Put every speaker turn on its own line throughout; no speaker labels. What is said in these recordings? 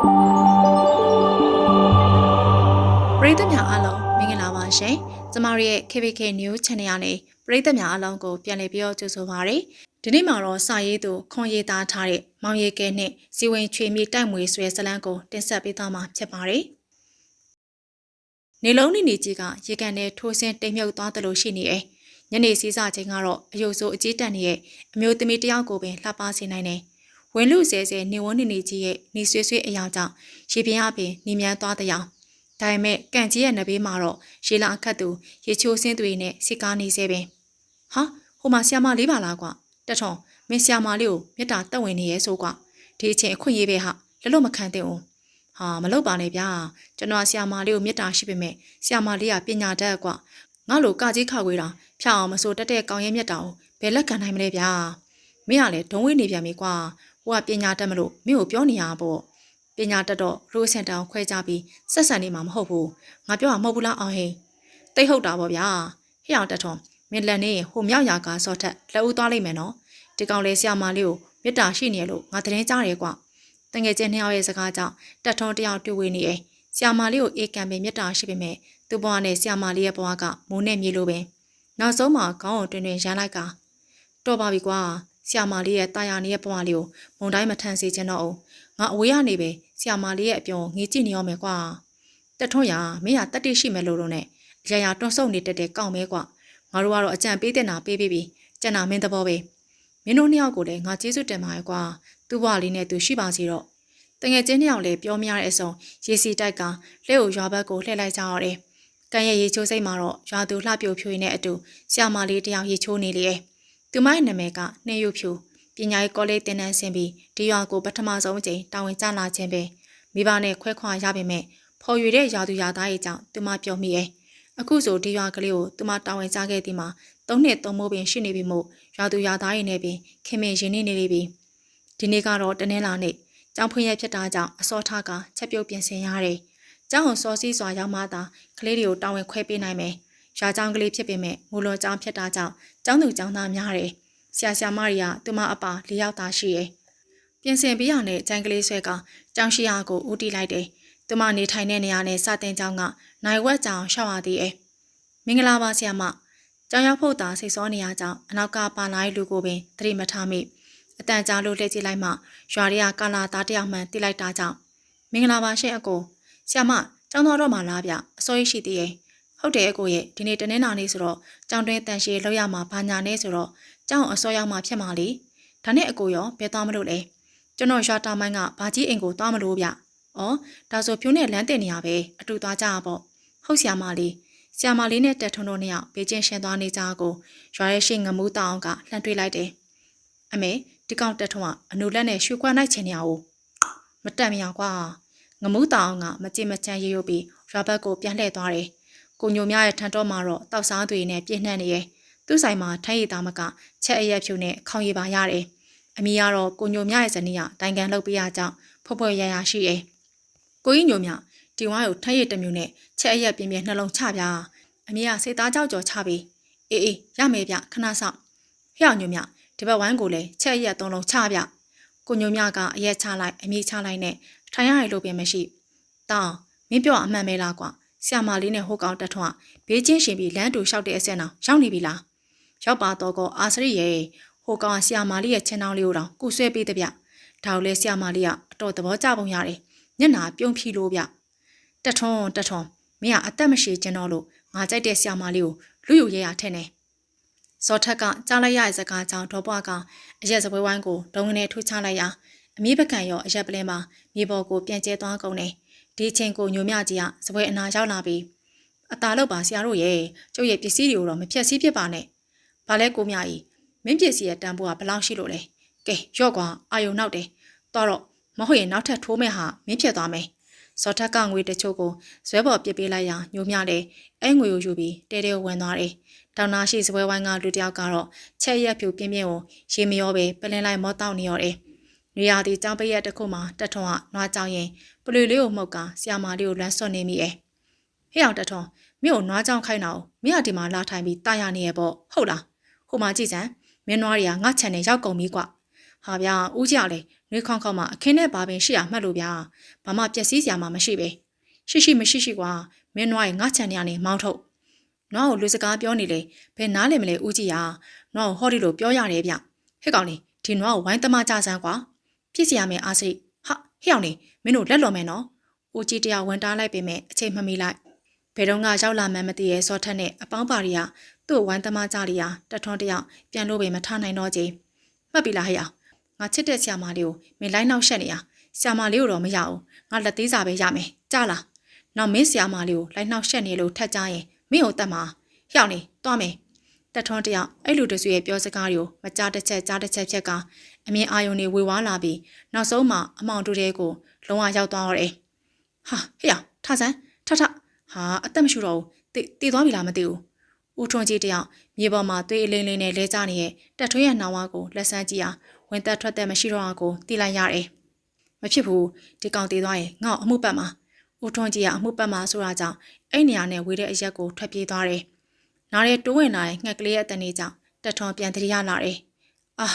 ပရိသတ်များအားလုံးမင်္ဂလာပါရှင်။ကျမတို့ရဲ့ KBK News Channel ကနေပရိသတ်များအားလုံးကိုပြန်လည်ပြီးတော့ကြိုဆိုပါရစေ။ဒီနေ့မှာတော့စာရေးသူခွန်ရေးသားထားတဲ့မောင်ရီကဲနဲ့စီဝင်ချွေမြေတိုက်မွေဆွဲဇလန်းကိုတင်ဆက်ပေးသွားမှာဖြစ်ပါတယ်။နေလုံးနေနေကြီးကရေကန်နဲ့ထိုးဆင်းတိမ်မြုပ်သွားတယ်လို့ရှိနေတယ်။ညနေစီးစာချိန်ကတော့အယုတ်ဆိုးအကြီးတက်နေရဲ့အမျိုးသမီးတစ်ယောက်ကိုပင်လှပစေနိုင်တယ်။ ဝင်လူဆဲဆဲနေဝန်းနေနေကြီးရဲ့နေဆွေးဆွေးအယောင်ကြောင့်ရေပြင်းအပင်နေမြန်းသွားတဲ့အောင်ဒါပေမဲ့ကန့်ကြီးရဲ့နဘေးမှာတော့ရေလာအခတ်သူရေချိုးစင်းတွေနဲ့စစ်ကားနေစေပင်ဟာဟိုမှာဆီယာမလေးပါလားကွာတက်ထုံမင်းဆီယာမလေးကိုမြတ်တာတက်ဝင်နေရဲဆိုကွာဒီအချိန်အခွင့်ရေးပဲဟာလက်လို့မခံသင့်ဘူးဟာမလုပ်ပါနဲ့ဗျာကျွန်တော်ဆီယာမလေးကိုမြတ်တာရှိပေမဲ့ဆီယာမလေးကပညာတတ်ကွာငါလိုကကြီးခါခွေးတာဖျက်အောင်မဆိုတက်တဲ့ကောင်းရဲမြတ်တာကိုဘယ်လက်ခံနိုင်မလဲဗျာမင်းကလည်းဒုံဝေးနေပြန်ပြီကွာ ဟိုကပညာတတ်မလို့မင်းကိုပြောနေရပါပေါ့ပညာတတ်တော့ရိုးစင်တောင်ခွဲကြပြီးဆက်ဆံနေမှာမဟုတ်ဘူးငါပြောမှာမဟုတ်ဘူးလားအောင်ဟိန်တိတ်ဟုတ်တာပေါ့ဗျာဟဲ့အောင်တက်ထုံမင်းလက်နေဟိုမြောက်ရာကစော့ထက်လက်ဦးသွားလိုက်မယ်နော်ဒီကောင်လေးဆရာမလေးကိုမေတ္တာရှိနေလို့ငါတရင်ကြားရဲကွာတငယ်ချင်းနှစ်ယောက်ရဲ့စကားကြောင့်တက်ထုံတယောက်တွေ့ဝေနေတယ်ဆရာမလေးကိုအေးကံပင်မေတ္တာရှိပေမဲ့သူ့ဘဝနဲ့ဆရာမလေးရဲ့ဘဝကမိုးနဲ့မြေလိုပင်နောက်ဆုံးမှာခေါင်းကိုတွင်တွင်ရမ်းလိုက်ကတော်ပါပြီကွာ ဆရာမလေးရဲ့တာယာနေရဲ့ဘဝလေးကိုမုံတိုင်းမထန်စေချင်တော့ဘူးငါအဝေးကနေပဲဆီယာမာလေးရဲ့အပြုံငေးကြည့်နေရမယ်ကွာတက်ထွန်းရမင်းကတက်တိရှိမယ်လို့တော့ ਨੇ ရရတွန်းဆုပ်နေတတ်တဲ့ကောင်းမဲကွာငါတို့ကတော့အကြံပေးတဲ့နာပေးပြီးပြီကျန်တာမင်းသဘောပဲမင်းတို့နှစ်ယောက်ကိုလည်းငါကျေးဇူးတင်ပါရဲ့ကွာသူ့ဘဝလေးနဲ့သူရှိပါစီတော့တငယ်ချင်းနှစ်ယောက်လည်းပြောမရတဲ့အစုံရေစီတိုက်ကလက်ကိုရွာဘက်ကိုလှည့်လိုက်ကြရတယ်ကံရဲ့ရေချိုးစိတ်မှာတော့ရွာသူလှပြိုဖြိုးရင်းနဲ့အတူဆီယာမာလေးတယောက်ရေချိုးနေလေ သူမရဲ့နာမည်ကနှင်းရုပ်ဖြူပညာရေးကောလိပ်တင်နန်းဆင်းပြီးဒီရွာကိုပထမဆုံးအကြိမ်တာဝန်ကျလာခြင်းပဲမိဘနဲ့ခွဲခွာရပေမဲ့ဖော်ရွေတဲ့ယာသူယာသားရဲ့ကြောင့်သူမပြောမိရဲ့အခုဆိုဒီရွာကလေးကိုသူမတာဝန်ကျခဲ့သည်မှာသုံးနှစ်သုံးမိုးပင်ရှိနေပြီမို့ယာသူယာသားရဲ့နဲ့ပင်ခင်မင်ရင်နေနေလိမ့်ပြီဒီနေ့ကတော့တနင်္လာနေ့ကျောင်းဖွင့်ရဖြစ်တာကြောင့်အစောထားကချက်ပြုတ်ပြင်ဆင်ရတယ်ကျောင်းကိုစောစီးစွာရောက်မှသာကလေးတွေကိုတာဝန်ခွဲပေးနိုင်မယ် ရွာကျောင်းကလေးဖြစ်ပေမဲ့မူလွန်ကျောင်းဖြစ်တာကြောင့်ကျောင်းသူကျောင်းသားများတယ်ဆရာဆရာမတွေကသူမအပါ၄ယောက်သားရှိတယ်။ပြင်ဆင်ပြီးရတဲ့ကျန်ကလေးဆွဲကကြောင်ရှိရာကိုဦးတီးလိုက်တယ်။သူမနေထိုင်တဲ့နေရာနဲ့စတင်ကြောင်းကနိုင်ဝက်ကြောင်ရှောက်ရသေးတယ်။မင်္ဂလာပါဆရာမ။ကြောင်ရောက်ဖို့တာစိတ်စောနေရကြောင်းအနောက်ကပါလာတဲ့လူကိုပင်သတိမထားမိ။အတန်ကြားလို့လှည့်ကြည့်လိုက်မှရွာတွေကကာလာသားတယောက်မှန်တိလိုက်တာကြောင့်မင်္ဂလာပါရှင့်အကိုဆရာမကျောင်းတော်တော့မှလားဗျအစိုးရရှိသေးရဲ့ ဟုတ်တယ်အကိုရဲ့ဒီနေ့တနင်္လာနေ့ဆိုတော့ကျောင်းတွင်းတန်ရှည်လောက်ရမှာဘာညာနေဆိုတော့ကျောင်းအစောရောက်မှဖြစ်မှာလေဒါနဲ့အကိုရောဘယ်သွားမလို့လဲကျွန်တော်ရွာတာမိုင်းကဘာကြီးအိမ်ကိုသွားမလို့ဗျဩဒါဆိုဖြိုးနဲ့လမ်းတင်နေရပဲအတူသွားကြရပေါ့ဟုတ်ဆရာမလေးဆရာမလေးနဲ့တက်ထွန်းတို့နှစ်ယောက်ဘေးချင်းရှင်သွားနေကြကိုရွာရဲ့ရှိငမူးတောင်ကလှမ်းတွေးလိုက်တယ်အမေဒီကောင်တက်ထွန်းကအနုလက်နဲ့ရွှေခွန်းလိုက်ချင်နေရအောင်မတက်မရကွာငမူးတောင်ကမကြင်မချမ်းရေရုပ်ပြီးရွာဘက်ကိုပြန်လှည့်သွားတယ် ကိုညိုမြရဲ့ထန်တော့မှာတော့တောက်စားတွေနဲ့ပြည့်နှံ့နေရဲ့သူ့ဆိုင်မှာထိုင်းရည်သားမကချက်အရက်ဖြူနဲ့ခေါင်းရည်ပါရတယ်။အမီကတော့ကိုညိုမြရဲ့ဇနီးကတိုင်ကန်လုပ်ပေးရကြောင်းဖွဖွရရရှိတယ်။ကိုကြီးညိုမြဒီဝိုင်းကိုထိုင်းရည်တစ်မျိုးနဲ့ချက်အရက်ပြင်းပြင်းနှလုံးချပြ။အမီကစိတ်သားကြောက်ကြော်ချပြီးအေးအေးရမယ်ဗျခဏဆောင်။ဖျောက်ညိုမြဒီဘက်ဝိုင်းကိုလည်းချက်အရက်သုံးလုံးချပြ။ကိုညိုမြကအရက်ချလိုက်အမီချလိုက်နဲ့ထိုင်းရည်လို့ပြင်မရှိ။တောင်းမင်းပြောအမှန်ပဲလားကွာ။ ဆရာမလေးနဲ့ဟိုကောင်တက်ထွန်းဘေးချင်းရှင်ပြီးလမ်းတူလျှောက်တဲ့အဆင့်အောင်ရောက်နေပြီလား။ရောက်ပါတော့ကောအာစရိရဲ့ဟိုကောင်ကဆီယာမာလေးရဲ့ချင်းတောင်းလေးကိုတောင်ကုဆွဲပေးတဲ့ဗျ။ဒါကိုလဲဆီယာမာလေးကအတော်သဘောကျပုံရတယ်။ညနာပြုံးဖြီလို့ဗျ။တက်ထွန်းတက်ထွန်းမင်းကအသက်မရှိကျင်တော့လို့ငါကြိုက်တဲ့ဆီယာမာလေးကိုလူယူရဲရထဲနေ။စောထက်ကကြားလိုက်ရတဲ့စကားကြောင့်ဒေါ်ပွားကအရက်စပွဲဝိုင်းကိုဒုံငနဲ့ထိုးချလိုက်ရာအမေးပကံရောအရက်ပလင်းမှာမြေပေါ်ကိုပြန်ကျဲသွားကုန်တယ်။ ဒီချင်းကိုညိုမြကြီးကစပွဲအနာရောက်လာပြီးအตาလောက်ပါဆရာတို့ရဲ့ကျုပ်ရဲ့ပစ္စည်းတွေကိုတော့မဖြက်စီးဖြစ်ပါနဲ့။ဘာလဲကိုမြကြီးမင်းပစ္စည်းရဲ့တန်ဖိုးကဘယ်လောက်ရှိလို့လဲ။ကဲရော့ကွာအာယုံနောက်တယ်။တော့တော့မဟုတ်ရင်နောက်ထပ်ထိုးမဲ့ဟာမင်းဖြစ်သွားမယ်။စောထက်ကငွေတချို့ကိုဇွဲပေါ်ပစ်ပေးလိုက်ရာညိုမြလည်းအဲငွေကိုယူပြီးတဲတဲဝင်သွားတယ်။တောင်နာရှိစပွဲဝိုင်းကလူတယောက်ကတော့ချက်ရက်ဖြူပြင်းပြင်းကိုရေမရောပဲပလင်းလိုက်မောတောက်နေရတယ်။ နေရာဒီကြောင်ပရက်တစ်ခုမှတက်ထွန်ကနွားကြောင်ရင်ပလွေလေးကိုမှုတ်ကဆီယာမာလေးကိုလမ်းဆွတ်နေမိရဲ့။ဟဲ့အောင်တက်ထွန်မင်းကိုနွားကြောင်ခိုင်းတာကိုမင်းကဒီမှာလာထိုင်ပြီးတာရနေရပေါ့ဟုတ်လား။ဟိုမှာကြည့်စမ်းမင်းနွားတွေကငါ့ချန်နဲ့ရောက်ကုန်ပြီကွာ။ဟာဗျာဦးကြီးကလည်းနှွေးခေါင်းခေါင်းမှာအခင်းနဲ့ဘာပင်ရှိရမှတ်လို့ဗျာဘာမှပျက်စီးစရာမှမရှိပဲရှိရှိမရှိရှိကွာမင်းနွားရဲ့ငါချန်နေရနေမောင်းထုတ်နွားကိုလူစကားပြောနေလေဘယ်နားလည်မလဲဦးကြီးဟာနွားကိုဟောဒီလိုပြောရတယ်ဗျဟဲ့ကောင်နေဒီနွားကိုဝိုင်းသမားကြဆန်းကွာ ဖြစ်စီရမယ်အားစိတ်ဟာဟဲ့အောင်နေမင်းတို့လက်လော်မယ်နော်ဦးကြီးတရားဝန်တားလိုက်ပေမဲ့အချိန်မမီလိုက်ဘယ်တော့ကရောက်လာမှန်းမသိရဲ့စောထက်နဲ့အပေါင်းပါရီကသူ့ဝိုင်းသမားကြလီယာတထွန်းတယောက်ပြန်လို့ပဲမထားနိုင်တော့ကြီးမှတ်ပြီလားဟဲ့အောင်ငါချစ်တဲ့ဆရာမလေးကိုမင်းလိုက်နောက်ရှက်နေရဆရာမလေးကိုတော့မရအောင်ငါလက်သေးစာပဲရမယ်ကြားလားနောက်မင်းဆရာမလေးကိုလိုက်နောက်ရှက်နေလို့ထက်ကြရင်မင်းကိုတတ်မှာဟျောက်နေသွားမယ်တက်ထွန်းတယောက်အဲ့လူတဆွေရဲ့ပြောစကားတွေကိုမကြားတစ်ချက်ကြားတစ်ချက်ဖြတ်က အမြင်အာယုံတွေဝေဝါးလာပြီးနောက်ဆုံးမှအမောင်တူတဲ့ကိုလုံးဝရောက်သွားတော့တယ်ဟာဟေ့ရထဆန်းထထဟာအသက်မရှိတော့ဘူးတည်တည်သွားပြီလားမသိဘူးဦးထွန်းကြီးတယောက်မြေပေါ်မှာသွေးအလင်းလေးနဲ့လဲကျနေတဲ့တက်ထွေးရဲ့နှောင်ဝါကိုလက်ဆန်းကြည့်အောင်ဝင်သက်ထွက်သက်မရှိတော့အောင်ကိုတီးလိုက်ရတယ်မဖြစ်ဘူးဒီကောင်တည်သွားရင်ငါ့အမှုပတ်မှာဦးထွန်းကြီးကအမှုပတ်မှာဆိုတာကြောင့်အဲ့နေရာနဲ့ဝေးတဲ့အရက်ကိုထွက်ပြေးသွားတယ်။နားရဲတိုးဝင်လာတဲ့ငှက်ကလေးရဲ့အတန်လေးကြောင့်တက်ထွန်ပြန်တရရလာတယ်။အာ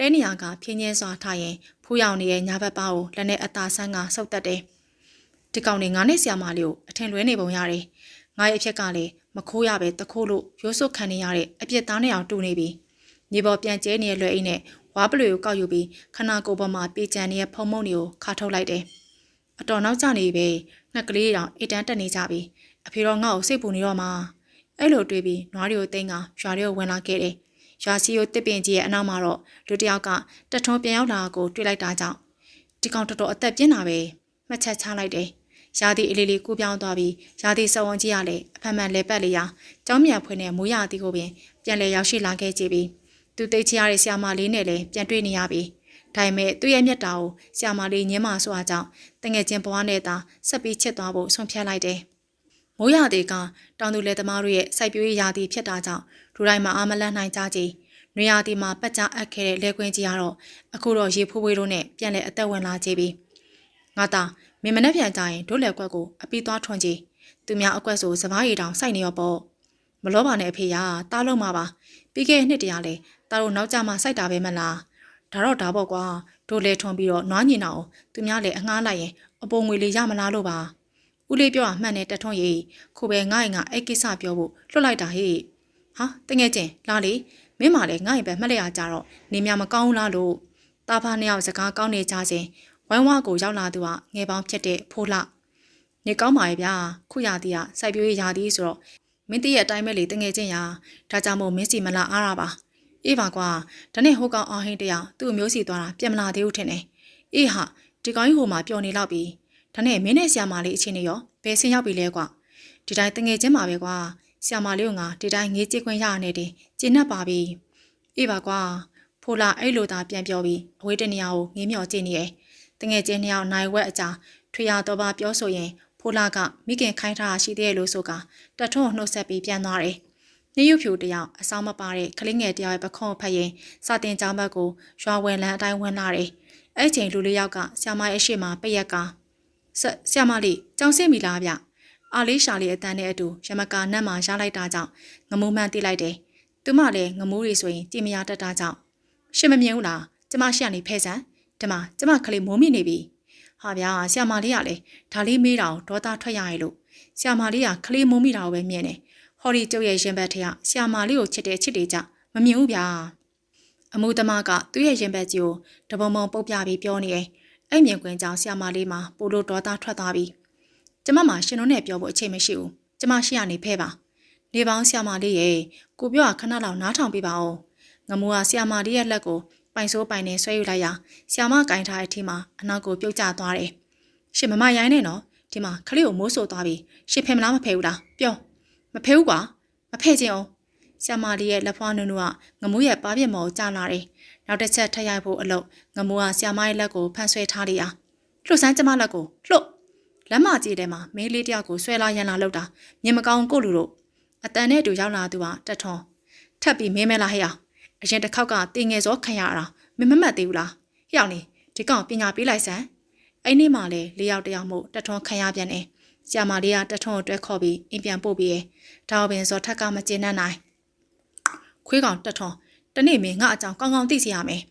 လဲနေရာကဖြင်းချင်းစွာထားရင်ဖူးရောင်နေတဲ့ညာဘက်ပါကိုလက်နဲ့အသာဆန်းကဆုပ်တက်တယ်။ဒီကောင်နေငါနဲ့ဆရာမလေးကိုအထင်လွဲနေပုံရတယ်။ငါရဲ့အဖြစ်ကလည်းမခိုးရပဲတခိုးလို့ရိုးစွတ်ခံနေရတဲ့အပြစ်သားနဲ့အောင်တူနေပြီ။ညီပေါ်ပြန်ကျဲနေတဲ့လွယ်အိတ်နဲ့ဝါပလွေကိုကောက်ယူပြီးခနာကိုပေါ်မှာပြေးကြံနေတဲ့ဖုံမုံတွေကိုခါထုတ်လိုက်တယ်။အတော်နောက်ကျနေပြီငှက်ကလေးတောင်အိတ်တန်းတက်နေကြပြီ။အဖေတော့ငါ့ကိုစိတ်ပူနေတော့မှအဲ့လိုတွေးပြီးနွားတွေကိုတိန်းကရွာတွေကိုဝင်လာခဲ့တယ်။ ရွာစီကိုတစ်ပင်ကြီးရဲ့အနောက်မှာတော့လူတစ်ယောက်ကတက်ထွန်းပြန်ရောက်လာကိုတွေ့လိုက်တာကြောင့်ဒီကောင်တော်တော်အသက်ပြင်းတာပဲမှတ်ချက်ချလိုက်တယ်။ရာသီအလေးလေးကူးပြောင်းသွားပြီးရာသီစဝန်းကြီးကလည်းအဖက်မှန်လဲပတ်လေးရာကျောင်းမြန်ဖွင့်တဲ့မိုးရာသီကိုပင်ပြန်လဲရောက်ရှိလာခဲ့ကြပြီ။သူသိချရတဲ့ဆရာမလေးနဲ့လည်းပြန်တွေ့နေရပြီ။ဒါပေမဲ့သူ့ရဲ့မျက်တာကိုဆရာမလေးညင်းမဆိုအားကြောင့်တငယ်ချင်းဘွားနဲ့သာဆက်ပြီးချစ်သွားဖို့ဆုံးဖြတ်လိုက်တယ်။မိုးရာသီကတောင်သူလယ်သမားတို့ရဲ့စိုက်ပျိုးရေးရာသီဖြစ်တာကြောင့် ဒူတိုင်းမှာအာမလန့်နိုင်ကြကြီး။နွေရာသီမှာပတ်ကြားအပ်ခဲ့တဲ့လဲကွင်းကြီးကတော့အခုတော့ရေဖိုးဖွေးတို့နဲ့ပြန်လဲအသက်ဝင်လာကြပြီ။ငါသားမင်းမနဲ့ပြန်ကြရင်တို့လက်ကွက်ကိုအပီးသွားထွန်ကြည့်။သူများအကွက်ဆိုစပားရီတောင်စိုက်နေရောပေါ့။မလောပါနဲ့အဖေကတားလုံးမှာပါ။ပြီးခဲ့တဲ့နှစ်တည်းကလည်းတားတို့နောက်ကြမှာစိုက်တာပဲမလား။ဒါတော့ဒါပေါ့ကွာတို့လဲထွန်ပြီးတော့နွားညင်အောင်သူများလည်းအငှားလိုက်ရင်အပုံငွေလေးရမလားလို့ပါ။ဦးလေးပြောတာမှန်တယ်တထွန်းရေးခုပဲငါ့ရင်ကအဲ့ကိစ္စပြောဖို့လွတ်လိုက်တာဟေ့။ ဟာတငယ်ချင်းလာလေမင်းမလည်းငါ့ရင်ပဲမှတ်လိုက်ရကြတော့နေမြမကောင်းလားလို့တာဖာနှစ်ယောက်စကားကောင်းနေကြခြင်းဝိုင်းဝါကိုရောက်လာသူကငယ်ပေါင်းဖြစ်တဲ့ဖိုးလှနေကောင်းပါရဲ့ဗျာခုရသည်ကစိုက်ပျိုးရေးရာသည်ဆိုတော့မင်းတည့်ရဲ့အတိုင်းပဲလေတငယ်ချင်းရာဒါကြောင့်မို့မင်းစီမလာအားရပါအေးပါကွာဒါနဲ့ဟိုကောင်အောင်ဟင်းတယောက်သူ့အမျိုးစီသွားတာပြန်မလာသေးဘူးထင်တယ်အေးဟာဒီကောင်ကြီးဟိုမှာပျော်နေလောက်ပြီဒါနဲ့မင်းနဲ့ဆရာမလေးအချင်းနေရောဘယ်ဆင်းရောက်ပြီလဲကွာဒီတိုင်းတငယ်ချင်းပါပဲကွာ ဆရာမလေးကငါဒီတိုင်းငေးကြည့်ခွင့်ရရနေတယ်ကျင်း납ပါပြီအေးပါကွာဖိုလာအဲ့လိုသာပြန်ပြောပြီးအဝေးတနေရာကိုငေးမြော်ကြည့်နေတယ်တငယ်ချင်းနှစ်ယောက်နိုင်ဝက်အကြာထွေရတော့ပါပြောဆိုရင်ဖိုလာကမိခင်ခိုင်းထားရှိသေးရဲ့လို့ဆိုကတထွန်းနှုတ်ဆက်ပြီးပြန်သွားတယ်။နေရုပ်ဖြူတယောက်အဆောင်မပါတဲ့ကလေးငယ်တယောက်ရဲ့ပခုံးဖက်ရင်စာတင်ကြောင်းဘက်ကိုရွာဝင်လန်းအတိုင်းဝင်လာတယ်။အဲ့ချိန်လူလေးယောက်ကဆ iam ရဲ့ရှေ့မှာပိတ်ရက်ကဆဆ iam လေးကြောင်စင်းမိလားဗျ။ အာလေးရှာလေးအတန်းနဲ့အတူရမကာနတ်မှာရလိုက်တာကြောင့်ငမိုးမှန်းတိလိုက်တယ်။သူမလည်းငမိုးတွေဆိုရင်ကြည်မရတတ်တာကြောင့်ရှင်းမမြင်ဘူးလား။ကျမရှိရနေဖဲဆန်းဒီမှာကျမကလေးမိုးမိနေပြီဟာဗျာဆရာမလေးကလည်းဒါလေးမေးတာကိုဒေါသထွက်ရရဲ့လို့ဆရာမလေးကကလေးမိုးမိတာကိုပဲမြင်တယ်ဟော်ဒီကျုပ်ရဲ့ရင်ဘတ်ထက်ဆရာမလေးကိုချစ်တယ်ချစ်တယ်ကြမမြင်ဘူးဗျာအမှုသမားကသူ့ရဲ့ရင်ဘတ်ကြီးကိုတပုံပုံပုတ်ပြပြီးပြောနေတယ်အဲ့မြင်ကွင်းကြောင့်ဆရာမလေးမှာပိုလို့ဒေါသထွက်သွားပြီ ကျမမှရှင်တို့နဲ့ပြောဖို့အချိန်မရှိဘူးကျမရှိရနေဖဲပါနေပေါင်းဆရာမလေးရဲ့ကိုပြောတာခဏလောက်နားထောင်ပြပါဦးငမိုးကဆရာမလေးရဲ့လက်ကိုပိုင်ဆိုးပိုင်နဲ့ဆွဲယူလိုက်ရာဆီယာမကင်ထားတဲ့အထီမှာအနောက်ကိုပြုတ်ကျသွားတယ်။ရှင်မမရိုင်းနေနော်ဒီမှာခလေးကိုမိုးဆိုသွားပြီရှင်ဖဲမလားမဖဲဘူးလားပြောမဖဲဘူးကွာမဖဲခြင်းအောင်ဆီယာမလေးရဲ့လက်ဖွားနုနုကငမိုးရဲ့ပါပြစ်မော်ကျလာတယ်။နောက်တစ်ချက်ထပ်ရိုက်ဖို့အလုပ်ငမိုးကဆီယာမရဲ့လက်ကိုဖန်ဆွဲထားလိုက်ရာလှုပ်ဆန်းကျမလက်ကိုလှုပ် လက်မကြီးထဲမှာမင်းလေးတယောက်ကိုဆွဲလာရန်လာလောက်တာမြင်မကောင်းကိုလူတို့အတန်နဲ့တူရောက်လာသူကတက်ထွန်ထပ်ပြီးမင်းမဲလာဟဲ့ရအရင်တစ်ခေါက်ကတင်ငယ်စောခံရတာမမမတ်သေးဘူးလားဟျောက်နေဒီကောင်ပညာပေးလိုက်စမ်းအဲ့နေ့မှလည်းလေးယောက်တယောက်မို့တထွန်းခံရပြန်တယ်ဆရာမလေးကတထွန်းကိုတွဲခေါ်ပြီးအင်ပြန်ပို့ပြီးရဲ့ဒါပင်စောထက်ကမကျေနပ်နိုင်ခွေးကောင်တထွန်းတနေ့မင်းငါအကြောင်းကောင်းကောင်းသိစေရမယ်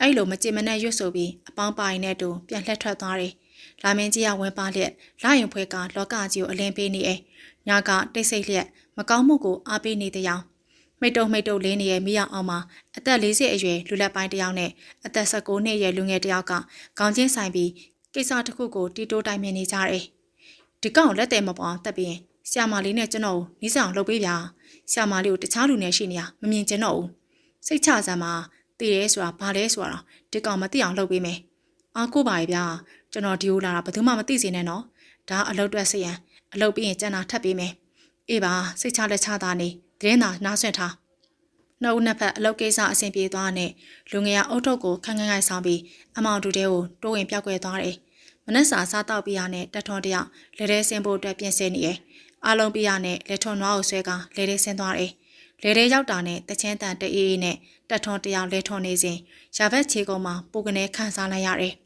အဲ့လိုမကြင်မနဲ့ရွတ်ဆိုပြီးအပေါင်းပါရင်နဲ့တူပြန်လှက်ထွက်သွားတယ်။ လာမင်းကြီးကဝင်ပါလျက်လာရင်ဖွဲကလောကကြီးကိုအလင်းပေးနေအဲ။ညကတိတ်ဆိတ်လျက်မကောင်းမှုကိုအားပေးနေတဲ့ရောင်မိတ်တုံမိတ်တုံလေးနေရဲ့မိရအောင်မှာအသက်40အရွယ်လူလက်ပိုင်းတစ်ယောက်နဲ့အသက်19နှစ်အရွယ်လူငယ်တစ်ယောက်ကခေါင်းချင်းဆိုင်ပြီးကိစ္စတစ်ခုကိုတီတိုးတိုင်မြင်နေကြတယ်။ဒီကောင်လက်တယ်မပေါအောင်တက်ပြီးဆရာမလေးနဲ့ကျွန်တော်ကိုနီးစအောင်လုပ်ပေးဗျာ။ဆရာမလေးကိုတခြားလူနဲ့ရှိနေရမမြင်ကျင်တော့ဘူး။စိတ်ချစမ်းမှာတည်ရဲဆိုတာဘာလဲဆိုတာတော့ဒီကောင်မသိအောင်လုပ်ပေးမယ်။ အားကိုပါရဲ့ဗျာ။ကျွန်တော်ဒီကိုလာတာဘယ်သူမှမသိစေနဲ့နော်။ဒါအလုပ်တွက်စရန်အလုပ်ပြီးရင်ကျန်တာထပ်ပေးမယ်။အေးပါစိတ်ချလက်ချတာနေသတင်းသာနားဆွင့်ထား။နှုတ်နှစ်ဖက်အလုပ်ကိစ္စအဆင်ပြေသွားတဲ့လူငယ်အုတ်ထုတ်ကိုခန်းခန်းခိုင်ဆောင်ပြီးအမောင်တူတဲကိုတိုးဝင်ပြောက်ကွယ်သွားတယ်။မနက်စာစားတော့ပြရနဲ့တက်ထွန်တယောက်လက်ထဲဆင်းဖို့အတွက်ပြင်ဆင်နေတယ်။အားလုံးပြရနဲ့လက်ထွန်နွားကိုဆွဲကလက်ထဲဆင်းသွားတယ်။လက်ထဲရောက်တာနဲ့တချင်းတန်တအေးအေးနဲ့တက်ထွန်တယောက်လက်ထွန်နေစဉ်ရာဘက်ခြေကုံမှာပိုကနေခန်းစားလိုက်ရတယ်။အော်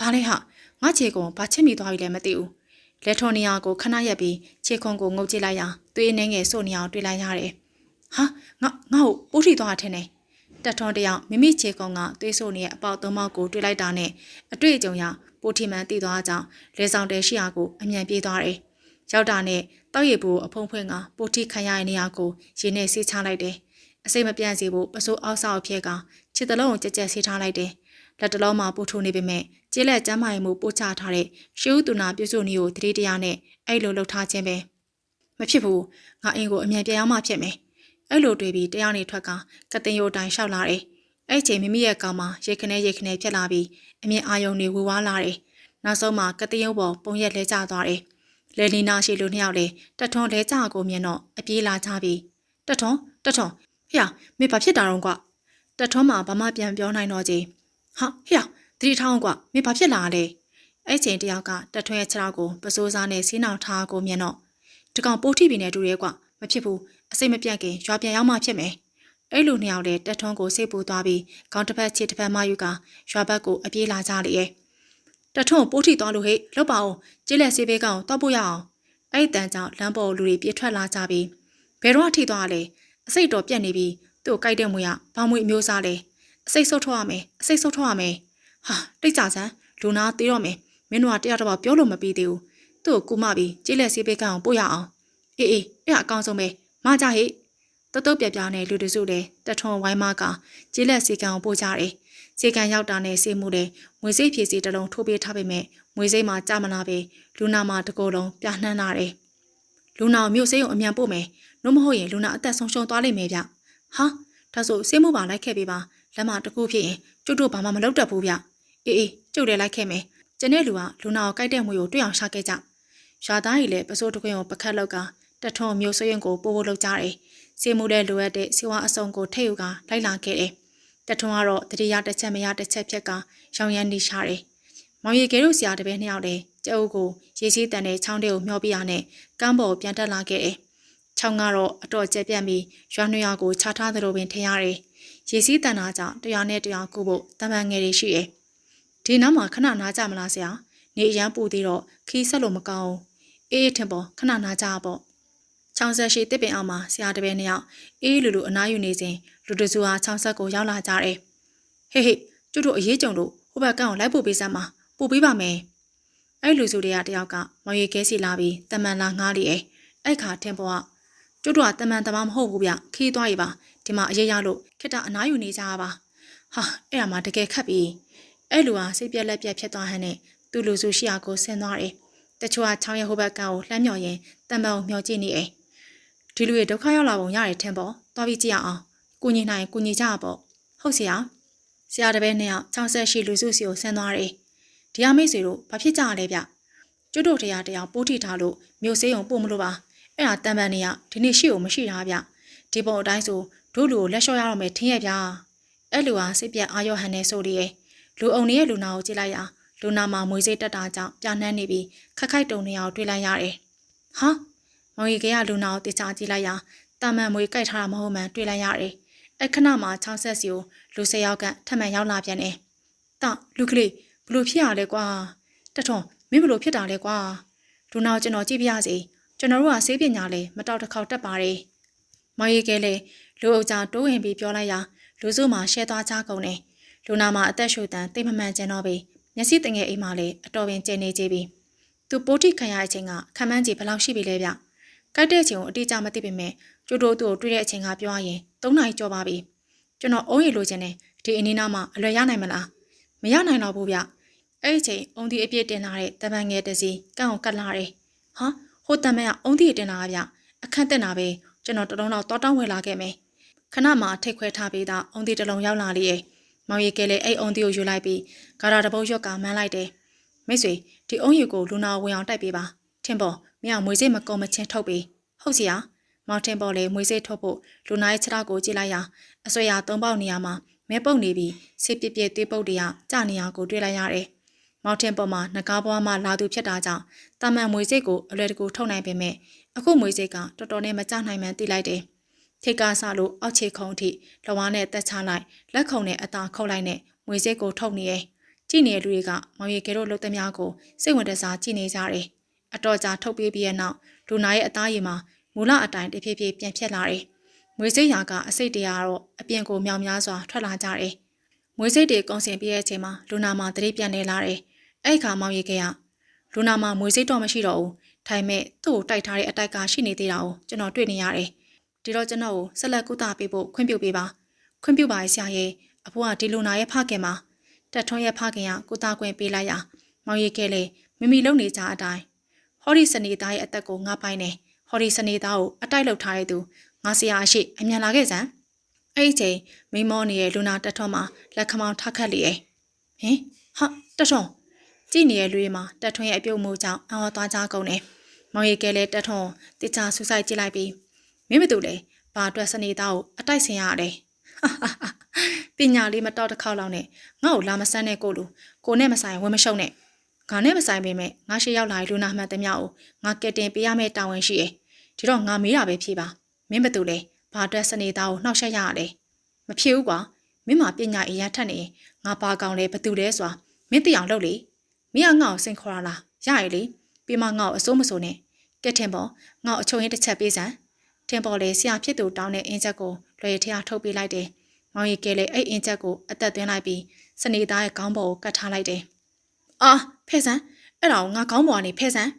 ဘာလဲဟာငါခြေကုံဘာချစ်မိသွားပြီလဲမသိဘူး။လက်ထွန်နေရာကိုခဏရက်ပြီးခြေခုံကိုငုပ်ကြည့်လိုက်ရာသွေးနှင်းငယ်စို့နေအောင်တွေ့လိုက်ရတယ်။ဟာငါငါ့ကိုပိုးထီသွားထင်တယ်။တက်ထွန်တယောက်မိမိခြေကုံကသွေးစို့နေတဲ့အပေါက်သုံးပေါက်ကိုတွေ့လိုက်တာနဲ့အတွေ့အကြုံရပိုထီမှန်တည်သွားကြောင်းလေဆောင်တဲရှိရာကိုအမြန်ပြေးသွားတယ်။ရောက်တာနဲ့တောက်ရည်ဘူးအဖုံးဖွင့်ကပိုထီခံရတဲ့နေရာကိုရေနဲ့ဆေးချလိုက်တယ်။အစိမ့်မပြန့်စေဖို့ပစိုးအောက်ဆောက်ဖြဲကခြေတလုံးကိုကြက်ကြက်ဆေးထားလိုက်တယ်။လက်တလုံးမှာပို့ထိုးနေပေမဲ့ ကျေးလက်ကျမ်းမာရေးမှုပို့ချထားတဲ့ရှေးဥတူနာပြုစုနည်းကိုတတိတရားနဲ့အဲ့လိုလှုပ်ထားခြင်းပဲမဖြစ်ဘူးငါအင်းကိုအမြန်ပြန်ရောက်မှဖြစ်မယ်အဲ့လိုတွေးပြီးတရားနေထွက်ကကတင်ရိုတိုင်လျှောက်လာတယ်အဲ့ချိန်မိမိရဲ့ကောင်မှာရိတ်ခနဲရိတ်ခနဲဖြစ်လာပြီးအမြင်အာယုံတွေဝဝလာတယ်နောက်ဆုံးမှာကတင်ရုပ်ပေါ်ပုံရက်လဲကျသွားတယ်လေလီနာရှိလူနှစ်ယောက်လေတက်ထွန်းလဲကျကိုမြင်တော့အပြေးလာကြပြီးတက်ထွန်းတက်ထွန်းဟေ့မေဘာဖြစ်တာတော့ကွာတက်ထွန်းမှာဘာမှပြန်ပြောနိုင်တော့ကြီးဟာဟေ့ သတိထောင်းကွာမေဘာဖြစ်လာလဲအဲ့ချိန်တယောက်ကတက်ထွန်းရဲ့ခြေထောက်ကိုပစိုးစားနဲ့စီးနှောင်ထားကိုမြင်တော့ဒီကောင်ပိုးထိပြီနဲ့တူရဲကွာမဖြစ်ဘူးအစိတ်မပြတ်ခင်ရွာပြန်ရောက်မှဖြစ်မယ်အဲ့လိုနှစ်ယောက်လည်းတက်ထွန်းကိုစိတ်ပူသွားပြီးခေါင်းတစ်ဖက်ခြေတစ်ဖက်မှယူကရွာဘက်ကိုအပြေးလာကြလေရဲ့တက်ထွန်းပိုးထိသွားလို့ဟဲ့လောက်ပါအောင်ကျေးလက်ဆေးဘေးကောင်တောက်ဖို့ရအောင်အဲ့တန်ကြောင့်လမ်းပေါ်လူတွေပြေးထွက်လာကြပြီးဘယ်တော့ထိသွားလဲအစိတ်တော်ပြက်နေပြီးသူ့ကိုကြိုက်တဲ့မွေကဘာမွေအမျိုးစားလဲအစိတ်ဆုတ်ထွက်ရမယ်အစိတ်ဆုတ်ထွက်ရမယ် ဟာတိတ်ကြစမ်းလူနာသေးတော့မယ်မင်းတို့ကတရားတော်ပြောလို့မပြီးသေးဘူးသူ့ကိုကူမပြီးကျေးလက်ဆေးဘေးကောင်ပို့ရအောင်အေးအေးအဲ့အကောင်ဆုံးပဲမကြဟိတတုတ်ပြပြနဲ့လူတစုလည်းတထွန်ဝိုင်းမကကျေးလက်စီကံကိုပို့ကြတယ်စီကံရောက်တာနဲ့စေမှုတဲ့ငွေစိတ်ဖြည့်စီတစ်လုံးထိုးပေးထားပေမဲ့ငွေစိတ်မှာကြမလာပဲလူနာမှာတကိုယ်လုံးပြနှမ်းလာတယ်လူနာမြို့စိတ်ကိုအမြန်ပို့မယ်နှုတ်မဟုတ်ရင်လူနာအသက်ဆုံးရှုံးသွားလိမ့်မယ်ဗျဟာဒါဆိုစေမှုပါလိုက်ခဲ့ပေးပါလက်မတကူဖြစ်ရင်ကျုပ်တို့ဘာမှမလုပ်တတ်ဘူးဗျ အေးအေးကျုပ်လည်းလိုက်ခဲ့မယ်ကျန်တဲ့လူကလူနာကိုကြိုက်တဲ့ငွေကိုတွေ့အောင်ရှာခဲ့ကြရွာသားကြီးလည်းပစိုးတခွင်ကိုပခတ်လောက်ကတထွန်မျိုးဆွေးရင်ကိုပို့ဖို့လုပ်ကြတယ်။စီမှုတဲ့လိုအပ်တဲ့စီဝါအစုံကိုထိတ်ယူကလိုက်လာခဲ့တယ်။တထွန်ကတော့တတိယတစ်ချက်မရတစ်ချက်ဖြက်ကရောင်ရမ်းနေရှာတယ်။မောင်ရီကဲတို့ဆရာတပည့်နှစ်ယောက်လည်းကျအုပ်ကိုရေစီးတန်တဲ့ချောင်းတဲ့ကိုမျောပြရနဲ့ကမ်းပေါ်ပြန်တက်လာခဲ့တယ်။ချောင်းကတော့အတော်ကျက်ပြန့်ပြီးရွာနှစ်ယောက်ကိုခြားထားသလိုပင်ထင်ရတယ်။ရေစီးတန်တာကြောင့်တရားနဲ့တရားကိုဖို့တမန်ငယ်တွေရှိတယ်။ ဒီနောက်မှာခဏနားကြမလားဆရာ။နေအရန်ပူသေးတော့ခီးဆက်လို့မကောင်းဘူး။အေးထင်ပေါ်ခဏနားကြပေါ့။ချောင်းဆက်ရှိတစ်ပင်အောင်မှာဆရာတပည့်နှစ်ယောက်အေးလူလူအနားယူနေစဉ်လူတစုဟာချောင်းဆက်ကိုရောက်လာကြတယ်။ဟေးဟေးကျုပ်တို့အရေးကြုံလို့ဟိုဘက်ကအောင်လိုက်ပို့ပေးစမ်းပါပို့ပေးပါမယ်။အဲ့လူစုတွေကတယောက်ကမောင်ရီကဲစီလာပြီးတမန်လာငားလိအဲ့အဲ့ခါထင်ပေါ်ကကျုပ်တို့ကတမန်တမမဟုတ်ဘူးဗျခီးသွားရပါဒီမှာအရေးရလို့ခက်တာအနားယူနေကြပါဟာအဲ့ဒါမှတကယ်ခက်ပြီ အဲ့လူဟာစိတ်ပြက်လက်ပြက်ဖြစ်သွားဟန်နဲ့သူ့လူစုရှိရာကိုဆင်းသွားတယ်တချို့ကချောင်းရဟိုဘက်ကကိုလှမ်းမြော်ရင်တံပံကိုမျောကြည့်နေတယ်ဒီလူတွေဒုက္ခရောက်လာပုံရတယ်ထင်ပေါ့သွားပြီးကြည့်ရအောင်ကိုညီနိုင်ကိုညီကြပေါ့ဟုတ်ဆရာဆရာတပည့်နှစ်ယောက်ချောင်းဆက်ရှိလူစုစီကိုဆင်းသွားတယ်ဒီအမိတ်ဆွေတို့ဘာဖြစ်ကြရလဲဗျကျွတ်တို့တရားတရားပိုးထိထားလို့မြို့စေးုံပို့မလို့ပါအဲ့ဒါတန်ပန်နေရဒီနေ့ရှိ ਉ မရှိတာဗျဒီပုံအတိုင်းဆိုတို့လူကိုလက်လျှော့ရတော့မယ်ထင်းရဲ့ဗျအဲ့လူဟာစိတ်ပြက်အာရောဟန်နေဆိုလေ လူအုံရဲ့လူနာကိုကြည့်လိုက်ရလူနာမှာမွေစိတ်တက်တာကြောင့်ပြနှမ်းနေပြီးခက်ခိုက်တုံနေအောင်တွေ့လိုက်ရတယ်ဟာမောင်ရီကရလူနာကိုတေချာကြည့်လိုက်ရာတာမန်မွေကြိုက်ထားတာမဟုတ်မှန်တွေ့လိုက်ရတယ်အခဏမှာ6ဆက်စီကိုလူ၁၀ယောက်ကထပ်မံရောက်လာပြန်တယ်တာလူကလေးဘလို့ဖြစ်ရလဲကွာတထွန်မင်းဘလို့ဖြစ်တာလဲကွာလူနာကိုကျွန်တော်ကြည့်ပြရစီကျွန်တော်တို့ကဆေးပညာလဲမတောက်တစ်ခေါက်တက်ပါတယ်မောင်ရီကဲလေလူအုပ်ကြားတိုးဝင်ပြီးပြောလိုက်ရာလူစုမှာရှဲသွားကြကုန်တယ် လူနာမှာအသက်ရှူတန်တိတ်မမှန်ကျင်တော့ပြီးမျက်စိတငယ်အိမ်မှာလည်းအတော်ပင်ကျနေကြပြီသူပိုးတိခံရတဲ့အချိန်ကခံမှန်းကြည့်ဘယ်လောက်ရှိပြီလဲဗျကိုက်တဲ့အချိန်ကိုအတိအကျမသိပေမဲ့ကျိုးတို့သူ့ကိုတွေ့တဲ့အချိန်ကပြောရရင်3နာရီကျော်ပါပြီကျွန်တော်အုံးရီလိုချင်တယ်ဒီအနီးနားမှာအလွယ်ရနိုင်မလားမရနိုင်တော့ဘူးဗျအဲ့ဒီချိန်အုံဒီအပြည့်တင်လာတဲ့တပန်ငယ်တစ်စီကန့်ကိုကတ်လာတယ်ဟာဟိုတမန်ကအုံဒီတင်လာဗျအခန့်တက်တာပဲကျွန်တော်တလုံးတော့တောတောင်းဝယ်လာခဲ့မယ်ခဏမှထိတ်ခွဲထားပြီးသားအုံဒီတစ်လုံးရောက်လာလေရဲ့ မောင်ရီကလေးအဲ့အုံဒီကိုယူလိုက်ပြီးဂါရာတပုတ်ရွက်ကမန်းလိုက်တယ်မိတ်ဆွေဒီအုံရီကိုလူနာဝင်အောင်တိုက်ပေးပါထင်ပေါ်မင်းကမွေစိတ်မကုံမချင်းထုတ်ပြီးဟုတ်စီယာမောင်ထင်ပေါ်လေမွေစိတ်ထုတ်ဖို့လူနာရဲ့ခြေထောက်ကိုကြည့်လိုက်ရာအဆွေရသုံးပေါက်နေရာမှာမဲပုတ်နေပြီးဆေးပြပြသေးပုတ်တွေကကြနေရကိုတွေ့လိုက်ရတယ်မောင်ထင်ပေါ်မှာငကားပွားမှလာသူဖြစ်တာကြောင့်တာမန်မွေစိတ်ကိုအလွယ်တကူထုတ်နိုင်ပေမဲ့အခုမွေစိတ်ကတော်တော်နဲ့မကြနိုင်မှန်းသိလိုက်တယ် ထိတ်ကားဆလို့အောက်ခြေခုံထိလဝါနဲ့တက်ချလိုက်လက်ခုံနဲ့အသာခုတ်လိုက်နဲ့မွေစိတ်ကိုထုတ်နေရဲ့ကြည့်နေတဲ့လူတွေကမောင်ရီကဲတို့လှုပ်သမားကိုစိတ်ဝင်တစားကြည့်နေကြတယ်အတော်ကြာထုတ်ပေးပြီးရဲ့နောက်လူနာရဲ့အသားရည်မှာမူလအတိုင်းတဖြည်းဖြည်းပြန်ဖြစ်လာတယ်မွေစိတ်ရာကအစိတ်တရားတော့အပြင်ကိုမြောင်များစွာထွက်လာကြတယ်မွေစိတ်တွေကုံစင်ပြည့်ရဲ့အချိန်မှာလူနာမှာတတိပြန်နေလာတယ်အဲ့ခါမောင်ရီကဲကလူနာမှာမွေစိတ်တော့မရှိတော့ဘူးထိုင်မဲ့သူ့ကိုတိုက်ထားတဲ့အတိုက်ကရှိနေသေးတာကိုကျွန်တော်တွေ့နေရတယ် ဒီတော့ကျွန်တော်ကိုဆက်လက်ကုသပေးဖို့ခွင့်ပြုပေးပါခွင့်ပြုပါရဲ့ဆရာရဲ့အဖိုးကဒီလူနာရဲ့ဖခင်မှာတက်ထွန်းရဲ့ဖခင်ကကုသခွင့်ပေးလိုက်ရမောင်ရီကဲလေမိမိလုံနေကြအတိုင်းဟော်ဒီစနေသားရဲ့အသက်ကိုငါပိုင်နေဟော်ဒီစနေသားကိုအတိုက်လောက်ထားတဲ့သူငါဆရာအရှိအမြန်လာခဲ့စမ်းအဲ့ဒီချိန်မိမောနေတဲ့လူနာတက်ထွန်းမှာလက်ခမောင်ထခတ်လေဟင်ဟာတက်ထွန်းကြည့်နေတဲ့လူတွေမှာတက်ထွန်းရဲ့အပြုတ်မှုကြောင့်အော်သွားကြကုန်တယ်မောင်ရီကဲလေတက်ထွန်းတခြားဆူဆိုင်ကြည့်လိုက်ပြီး မင်းမတူလေဘာအတွက်စနေသားကိုအတိုက်ဆင်ရတယ်ပညာလေးမတော့တစ်ခေါက်လောက်နဲ့ငါ့ကိုလာမဆန်းတဲ့ကိုလူကိုနဲ့မဆိုင်ဝင်မရှုံနဲ့ငါနဲ့မဆိုင်ပေမဲ့ငါရှေ့ရောက်လာတဲ့လူနာမှန်သမျှကိုငါကက်တင်ပေးရမယ့်တာဝန်ရှိတယ်ဒီတော့ငါမေးတာပဲဖြေပါမင်းဘသူလဲဘာအတွက်စနေသားကိုနှောက်ယှက်ရရလဲမဖြစ်ဘူးကွာမင်းမပညာအရင်ထက်နေငါပါကောင်လဲဘသူလဲဆိုတာမင်းသိအောင်လုပ်လေမင်းကငါ့ကိုစင်ခေါ်လာရရလေပြီးမှငါ့ကိုအစိုးမစိုးနဲ့ကက်တင်ပေါ်ငါ့အချုံရင်တစ်ချက်ပေးစမ်း တင်ပေါ်လေဆရာဖြစ်သူတောင်းတဲ့အင်းချက်ကိုလွယ်ထရထုတ်ပေးလိုက်တယ်။မောင်ရီကဲလေအဲ့အင်းချက်ကိုအသက်သွင်းလိုက်ပြီးစနေသားရဲ့ခေါင်းပေါ်ကိုကတ်ထားလိုက်တယ်။အာဖဲ့စမ်းအဲ့ဒါကိုငါခေါင်းပေါ်ကနေဖဲ့စမ်း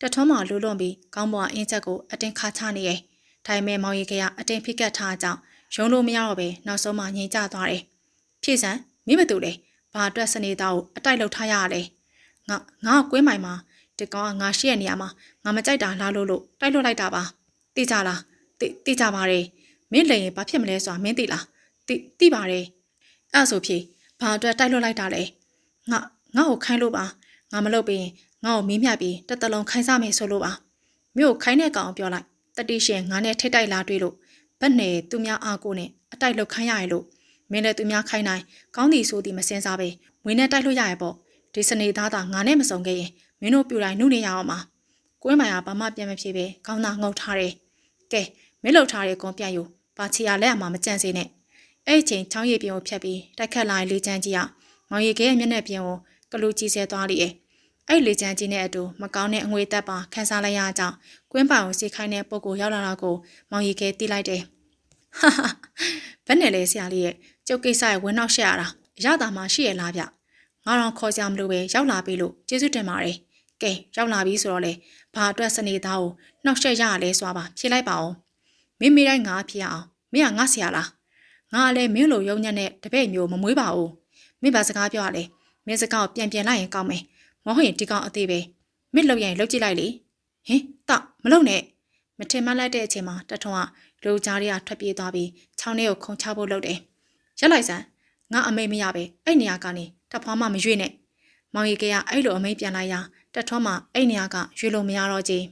တထွန်းမှလူလွန်ပြီးခေါင်းပေါ်ကအင်းချက်ကိုအတင်းခါချနေရဲ့။ဒါပေမဲ့မောင်ရီကဲကအတင်းဖိကတ်ထားကြောင်းရုံလို့မရတော့ပဲနောက်ဆုံးမှငြိမ်ကျသွားတယ်။ဖြည့်စမ်းမိမတူလေဘာအတွက်စနေသားကိုအတိုက်လောက်ထားရရလဲ။ငါငါကွင်းမိုင်မှာဒီကောင်ကငါရှိရဲ့နေရာမှာငါမကြိုက်တာလားလို့လို့တိုက်လွတ်လိုက်တာပါ။ သိကြလားသိသိကြပါတယ်မင်းလည်းရင်ဘာဖြစ်မလဲဆိုတာမင်းသိလားသိသိပါတယ်အဲ့ဆိုဖြေဘာအတွက်တိုက်လွတ်လိုက်တာလဲငါငါ့ကိုခိုင်းလို့ပါငါမလုပ်ပြီးငါ့ကိုမင်းမြပြီးတစ်တလုံးခိုင်းစားမယ်ဆိုလို့ပါမြို့ခိုင်းတဲ့ကောင်ပြောလိုက်တတိရှင်ငါနဲ့ထိတ်တိုက်လာတွေ့လို့ဘက်နဲ့သူများအားကိုနဲ့အတိုက်လောက်ခိုင်းရရလို့မင်းလည်းသူများခိုင်းနိုင်ကောင်းသည်ဆိုသည်မစင်စားပဲဝင်းနဲ့တိုက်လို့ရရပေါ့ဒီစနေသားသာငါနဲ့မစုံခဲ့ရင်မင်းတို့ပြူတိုင်းနှုတ်နေရအောင်ပါကွင်းမိုင်ကဘာမှပြန်မဖြစ်ပဲခေါင်းသားငုတ်ထားတယ် ကဲမင်းလှုပ်ထားတဲ့ကွန်ပြန်ယူဘာချီရလက်အမှာမကြန့်စေနဲ့အဲ့အချိန်ချောင်းရည်ပြင်ကိုဖြတ်ပြီးတိုက်ခတ်လာတဲ့လေချမ်းကြီးကမောင်ရည်ကဲရဲ့မျက်နှာပြင်ကိုကလူကြီးဆဲသွားလိရဲ့အဲ့လေချမ်းကြီးနဲ့အတူမကောင်းတဲ့အငွေတက်ပါခန်းစားလိုက်ရကြောင်းကွင်းပောင်စီခိုင်းတဲ့ပုံကိုရောက်လာတာကိုမောင်ရည်ကဲတီးလိုက်တယ်ဟာဟာဘယ်နဲ့လဲဆရာလေးရဲ့ကျုပ်ကိစ္စရဲ့ဝင်းနောက်ရှက်ရတာရတာမှရှိရလားဗျငါတော့ခေါ်ကြမလို့ပဲရောက်လာပြီလို့ကျေးဇူးတင်ပါတယ်ကဲရောက်လာပြီဆိုတော့လေဘာအတွက်စနေသားကို နှောက်ရှက်ရရလဲစွာပါဖြေလိုက်ပါအောင်မင်းမေးတိုင်းငါဖြေအောင်မင်းကငါဆရာလားငါလည်းမင်းလိုယုံညံ့တဲ့တပည့်မျိုးမမွေးပါဘူးမင်းဘာစကားပြောရလဲမင်းစကားကိုပြန်ပြန်လိုက်ရင်ကောင်းမယ်မဟုတ်ရင်ဒီကောင်အသေးပဲမင်းလောက်ရင်လောက်ကြည့်လိုက်လေဟင်တော့မလုံနဲ့မထင်မှလိုက်တဲ့အချိန်မှာတထွန်းကလူကြားတွေကထွက်ပြေးသွားပြီးချောင်းထဲကိုခုန်ချဖို့လုပ်တယ်ရက်လိုက်စမ်းငါအမေမရပဲအဲ့နေရာကနေတဖွားမှမရွေ့နဲ့မောင်ရီကကအဲ့လိုအမိန်ပြန်လိုက်ရာတက်ထွန်းမှအဲ့နေရာကရွေလို့မရတော့ကြီး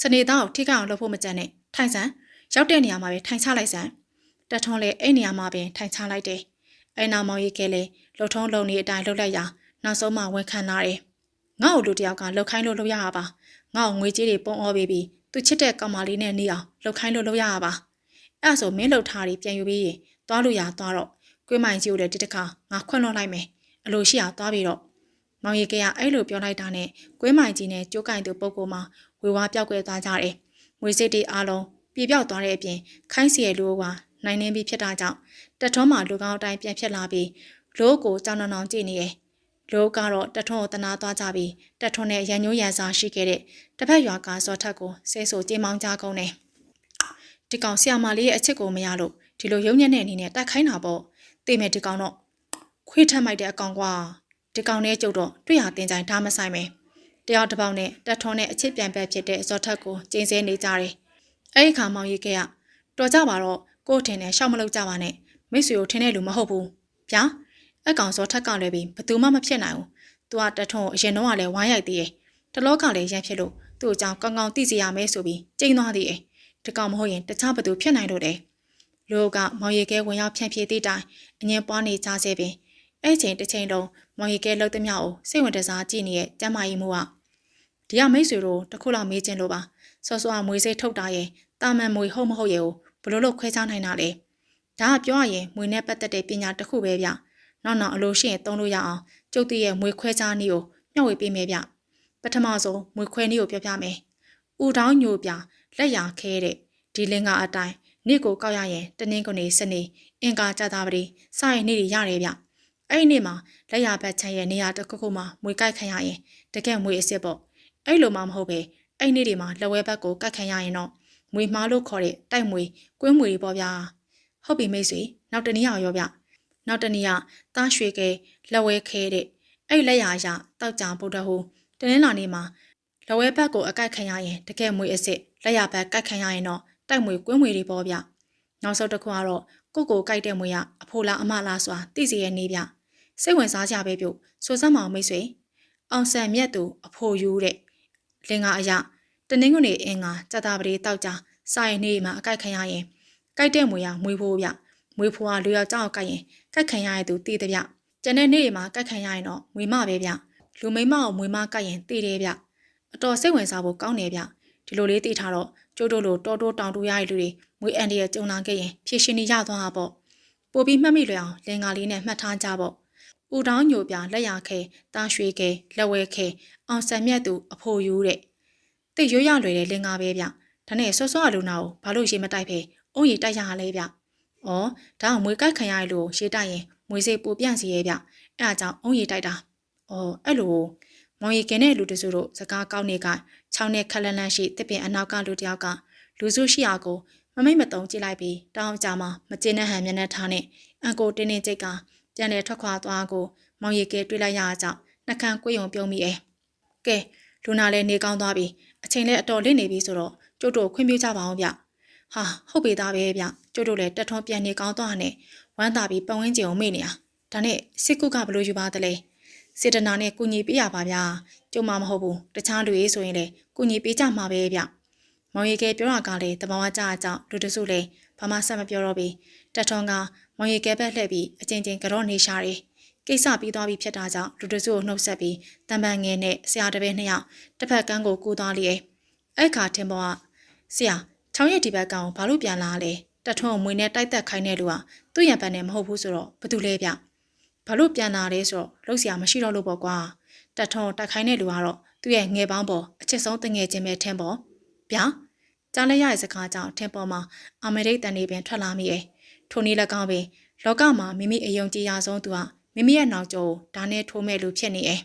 စနေသားကိုထိခိုက်အောင်လုပ်ဖို့မကြံနဲ့ထိုင်စမ်းရောက်တဲ့နေရာမှာပဲထိုင်ချလိုက်စမ်းတက်ထွန်းလည်းအဲ့နေရာမှာပဲထိုင်ချလိုက်တယ်အဲ့နာမောင်ရီကလည်းလှုပ်ထုံးလုံနေအတိုင်းလှုပ်လိုက်ရာနောက်ဆုံးမှဝန်ခံလာတယ်ငါ့ကိုလူတယောက်ကလှုပ်ခိုင်းလို့လှုပ်ရတာပါငါ့ကိုငွေကြေးတွေပုံအောပေးပြီးသူချစ်တဲ့ကောင်မလေးနဲ့နေအောင်လှုပ်ခိုင်းလို့လှုပ်ရတာပါအဲ့ဆိုမင်းလှုပ်ထားပြီးပြန်ယူပြီးရင်သွားလို့ရသွားတော့ကွေးမိုင်ကြီးကိုလည်းဒီတစ်ခါငါခွန့်လွှတ်လိုက်မယ်အလိုရှိအောင်သွားပြီးတော့မောင်ရီကကအဲ့လိုပြောလိုက်တာနဲ့ကွင်းမိုင်ကြီးနဲ့ကျိုးကင်သူပုဂ္ဂိုလ်မှာ ဝေဝါးပြောက်ကွယ်သွားကြတယ်။မွေစစ်တွေအားလုံးပြေပြောက်သွားတဲ့အပြင်ခိုင်းစီရဲ့လူကနိုင်နေပြီးဖြစ်တာကြောင့်တက်ထွန်းမှာလူကောင်းအတိုင်းပြန်ဖြစ်လာပြီးလို့ကိုကြောင်နောင်ကြည့်နေရဲ့လို့ကတော့တထွန်းကိုတနာသွားကြပြီးတထွန်းနဲ့ရန်ညိုးရန်စာရှိခဲ့တဲ့တစ်ဖက်ရွာကစောထက်ကိုဆဲဆိုကြေးမောင်းကြကုန်တယ်ဒီကောင်ဆီယာမာလေးရဲ့အချစ်ကိုမရလို့ဒီလိုရုံညံ့တဲ့အနေနဲ့တိုက်ခိုင်းတာပေါ့သိမယ်ဒီကောင်တော့ခွေးထက်မိုက်တဲ့အကောင်ကွာဒီကောင်နဲ့ကြုတ်တော့တွေ့ရတင်ကြိုင်ဒါမဆိုင်မယ် တယောက်တစ်ပေါက်နဲ့တက်ထွန်းနဲ့အချစ်ပြန်ပဲဖြစ်တဲ့စောထက်ကိုကျင်းစဲနေကြတယ်အဲ့ဒီခါမောင်ရီကကတော်ကြပါတော့ကို့ထင်နဲ့ရှောက်မလုပ်ကြပါနဲ့မိတ်ဆွေကိုထင်တဲ့လူမဟုတ်ဘူးဗျာအကောင်စောထက်ကလည်းပြီးဘသူမှမဖြစ်နိုင်ဘူး။ तू ကတထုံးကိုအရင်တော့ကလည်းဝိုင်းရိုက်သေးရဲ့။တလောကလည်းရန်ဖြစ်လို့သူ့အကြောင်းကောင်းကောင်းသိစေရမယ်ဆိုပြီးကျိန်းသွားသေးရဲ့။ဒီကောင်မဟုတ်ရင်တခြားဘသူဖြစ်နိုင်လို့တယ်။လူကမောင်ရီကဲဝင်ရောက်ဖြန့်ဖြေသည့်တိုင်အငင်းပွားနေကြစေပင်အဲ့ချိန်တစ်ချိန်လုံးမောင်ရီကဲလှုပ်သမျှကိုစိတ်ဝင်တစားကြည့်နေတဲ့ကျမကြီးမိုးက ဒီကမိတ်ဆွေတို့တခုလောက်မေးခြင်းလို့ပါဆော့ဆော့မွေးစိတ်ထုတ်တာရဲ့တာမန်မွေဟုတ်မဟုတ်ရဲ့ကိုဘလို့လို့ခွဲခြားနိုင်တာလဲဒါကပြောရရင်မွေနဲ့ပတ်သက်တဲ့ပညာတစ်ခုပဲဗျနောက်နောက်အလိုရှိရင်သုံးလို့ရအောင်ကျုပ်တရဲ့မွေခွဲခြားနည်းကိုမျှဝေပေးမယ်ဗျပထမဆုံးမွေခွဲနည်းကိုပြောပြမယ်ဥတောင်းညိုပြလက်ရခဲတဲ့ဒီလင်္ကာအတိုင်းနေ့ကိုကောက်ရရင်တနင်္ဂနွေစနေအင်္ဂါကြတာပတိစရနေ့တွေရတယ်ဗျအဲ့ဒီနေ့မှာလက်ရဘက်ချမ်းရဲ့နေရာတစ်ခုခုမှာမွေကိုက်ခံရရင်တကယ်မွေအစ်စ်ပေါ့ အဲ့လိုမှမဟုတ်ပဲအဲ့နေ့တွေမှာလက်ဝဲဘက်ကိုကတ်ခံရရင်တော့မွေမားလို့ခေါ်တဲ့တိုက်မွေကွင်းမွေတွေပေါ့ဗျာဟုတ်ပြီမိတ်ဆွေနောက်တနည်းအောင်ရောဗျနောက်တနည်းကတားရွှေကဲလက်ဝဲခဲတဲ့အဲ့လက်ရာရတောက်ကြဗုဒ္ဓဟူတနင်္လာနေ့မှာလက်ဝဲဘက်ကိုအကိုက်ခံရရင်တကယ်မွေအစ်စ်လက်ရဘက်ကိုက်ခံရရင်တော့တိုက်မွေကွင်းမွေတွေပေါ့ဗျနောက်ဆုံးတစ်ခုကတော့ကိုကိုကိုက်တဲ့မွေကအဖိုးလားအမလားဆိုတာသိစီရဲ့နေဗျစိတ်ဝင်စားကြပဲပြုတ်ဆိုစမ်းမအောင်မိတ်ဆွေအောင်ဆန်မြတ်သူအဖိုးယူတဲ့ လင်္ကာအရာတနင်္ဂနွေအင်္ဂါစတာပတိတောက်ကြစာရင်နေမှာအကိုက်ခံရရင်ကိုက်တဲ့မွေရမွေဖိုးဗျမွေဖိုးကလူယောက်ကြောက်ကိုက်ရင်ကိုက်ခံရတဲ့သူတည်တဲ့ဗျကျန်တဲ့နေ့တွေမှာကိုက်ခံရရင်တော့မွေမပဲဗျလူမိမကိုမွေမကိုက်ရင်တည်တယ်ဗျအတော်စိတ်ဝင်စားဖို့ကောင်းတယ်ဗျဒီလိုလေးသိထားတော့ကျိုးတို့လိုတောတိုးတောင်တူရတဲ့လူတွေမွေအန်ဒီရဲ့ကြုံလာခဲ့ရင်ဖြည့်ရှင်နေရသွားတာပေါ့ပို့ပြီးမှတ်မိလွယ်အောင်လင်္ကာလေးနဲ့မှတ်ထားကြပေါ့ ဦးတောင်းညိုပြလက်ရခဲတားရွှေခဲလက်ဝဲခဲအောင်ဆံမြတ်သူအဖိုယူတဲ့တိတ်ရွရလွယ်တဲ့လင်္ကာပဲဗျဒါနဲ့စောစောအလူနာကိုဘာလို့ရေမတိုက်ဖဲအုံးရီတိုက်ရလဲဗျ။အော်ဒါကမွေကိုက်ခံရလို့ရေတိုက်ရင်မွေစိတ်ပူပြန့်စီရဲ့ဗျ။အဲအကြောင်းအုံးရီတိုက်တာ။အော်အဲ့လိုမောင်ရီကင်းတဲ့လူတစုတို့စကားကောက်နေကချောင်းနဲ့ခက်လန်းလန်းရှိတစ်ပင်အနောက်ကလူတယောက်ကလူစုရှိရာကိုမမိတ်မတုံကြည့်လိုက်ပြီးတောင်းကြမှာမကျင်းတဲ့ဟန်မျက်နှာထားနဲ့အန်ကိုတင်းတင်းကြိတ်က ပြန်လေထွက်ခွာသွားကိုမောင်ရီကဲတွေးလိုက်ရအောင်နှကန်းကိုယုံပြုံးမိရဲ့။ကဲလူနာလည်းနေကောင်းသွားပြီအချိန်လည်းအတော်လင့်နေပြီဆိုတော့ကျုပ်တို့ခွင့်ပြုကြပါအောင်ဗျ။ဟာဟုတ်ပေသားပဲဗျ။ကျုပ်တို့လည်းတက်ထွန်းပြန်နေကောင်းသွားနဲ့ဝမ်းသာပြီးပတ်ဝန်းကျင်ကိုမေ့နေရ။ဒါနဲ့စစ်ကုကဘလို့ယူပါသလဲ။စေတနာနဲ့ကုညီပေးရပါဗျာ။ကျုံမမဟုတ်ဘူး။တခြားလူရေးဆိုရင်လည်းကုညီပေးကြမှာပဲဗျ။မောင်ရီကဲပြောတာကလည်းတဘာဝကြအကြောင်းလူတစုလည်း ဘာမှဆက်မပြောတော့ဘူး။တက်ထွန်းကမောင်ရီကဲဘက်လှည့်ပြီးအချင်းချင်းကြော့နေရှာတယ်။ကိစ္စပြီးသွားပြီဖြစ်တာကြောင့်လူတစုကိုနှုတ်ဆက်ပြီးတံပန်ငယ်နဲ့ဆရာတပည့်နှစ်ယောက်တစ်ဖက်ကန်းကိုကူးသွားလျက်အဲ့ခါထင်ပေါ်ကဆရာချောင်းရဲ့ဒီဘက်ကောင်ဘာလို့ပြန်လာလဲတက်ထွန်းမွေနဲ့တိုက်သက်ခိုင်းတဲ့လူကသူ့ရံပန်နဲ့မဟုတ်ဘူးဆိုတော့ဘာတူလဲဗျဘာလို့ပြန်လာလဲဆိုတော့လှုပ်ဆရာမရှိတော့လို့ပေါ့ကွာတက်ထွန်းတိုက်ခိုင်းတဲ့လူကတော့သူ့ရဲ့ငယ်ပေါင်းပေါ်အချစ်ဆုံးတငယ်ချင်းပဲထင်ပေါ်ဗျာ ကြားလိုက်ရတဲ့စကားကြောင့်ထင်ပေါ်မှာအမေရိကန်တန်နေပင်ထွက်လာမိရဲ့ထိုနည်း၎င်းပင်လောကမှာမိမိအယုံကြည်ရဆုံးသူကမိမိရဲ့နောက်ကျောကိုဒါနဲ့ထိုးမဲ့လူဖြစ်နေရဲ့